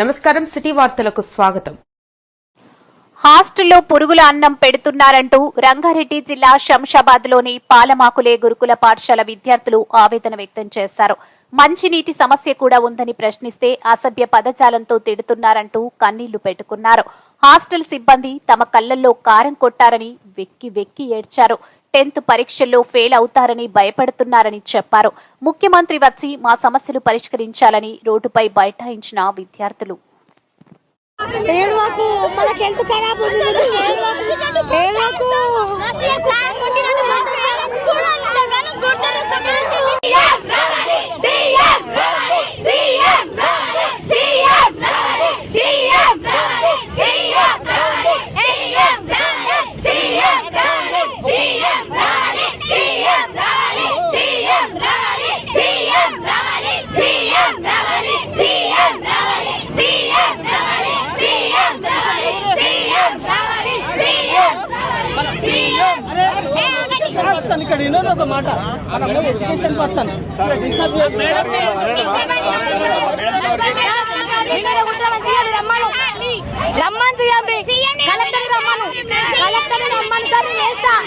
నమస్కారం సిటీ వార్తలకు స్వాగతం. హాస్టల్లో పురుగుల అన్నం పెడుతున్నారంటూ రంగారెడ్డి జిల్లా శంషాబాద్లోని పాలమాకులే గురుకుల పాఠశాల విద్యార్థులు ఆవేదన వ్యక్తం చేశారు. మంచినీటి సమస్య కూడా ఉందని ప్రశ్నిస్తే అసభ్య పదజాలంతో తిడుతున్నారంటూ కన్నీళ్ళు పెట్టుకున్నారు. హాస్టల్ సిబ్బంది తమ కళ్ళల్లో కారం కొట్టారని వెక్కి వెక్కి ఏడ్చారు. టెన్త్ పరీక్షల్లో ఫెయిల్ అవుతారని భయపడుతున్నారని చెప్పారు. ముఖ్యమంత్రి వచ్చి మా సమస్యలు పరిష్కరించాలని రోడ్డుపై బైఠాయించిన విద్యార్థులు. ఏడవకు మనకి హెల్త్ ఖరాబ్ ఉంది? ఏడవకు పర్సన్ ఇక్కడ వినోద్ ఒక మాట ఎడ్యుకేషన్ పర్సన్ రమ్మని కలెక్టర్ రమ్మను కలెక్టర్ రమ్మని సార్